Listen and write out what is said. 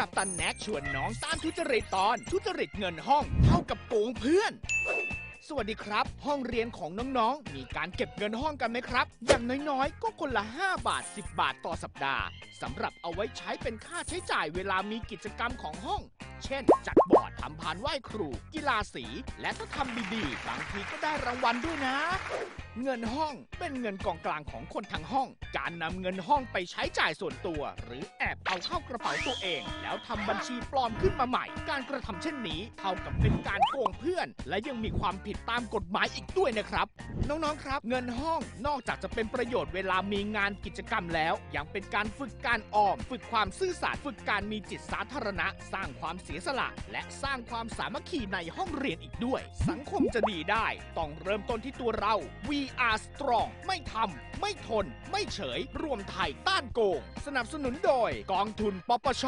กับตันแน็กชวนน้องต้านทุจริตตอน ทุจริตเงินห้องเท่ากับโกงเพื่อน สวัสดีครับ ห้องเรียนของน้องๆ มีการเก็บเงินห้องกันไหมครับ อย่างน้อยๆ ก็คนละ 5 บาท 10 บาทต่อสัปดาห์สำหรับเอาไว้ใช้เป็นค่าใช้จ่ายเวลามีกิจกรรมของห้อง เช่น จัดบอร์ดทำพานไหว้ครู กีฬาสี และถ้าทำดีๆบางทีก็ได้รางวัลด้วยนะ เงินห้องเป็นเงินกองกลางของคนทั้งห้อง การนำเงินห้องไปใช้จ่ายส่วนตัว หรือแอบเอาเข้ากระเป๋าตัวเอง แล้วทำบัญชีปลอมขึ้นมาใหม่ การกระทำเช่นนี้เท่ากับเป็นการโกงเพื่อน และยังมีความผิดตามกฎหมายอีกด้วยนะครับ น้องๆครับ เงินห้องนอกจากจะเป็นประโยชน์เวลามีงานกิจกรรมแล้ว ยังเป็นการฝึกการออม ฝึกความซื่อสัตย์ฝึกการมีจิตสาธารณะ สร้างความเสียสละ และสร้างความสามัคคีในห้องเรียนอีกด้วย สังคมจะดีได้ ต้องเริ่มต้นที่ตัวเรา We are strong ไม่ทำ ไม่ทน ไม่เฉย รวมไทยต้านโกง สนับสนุนโดยกองทุนปปช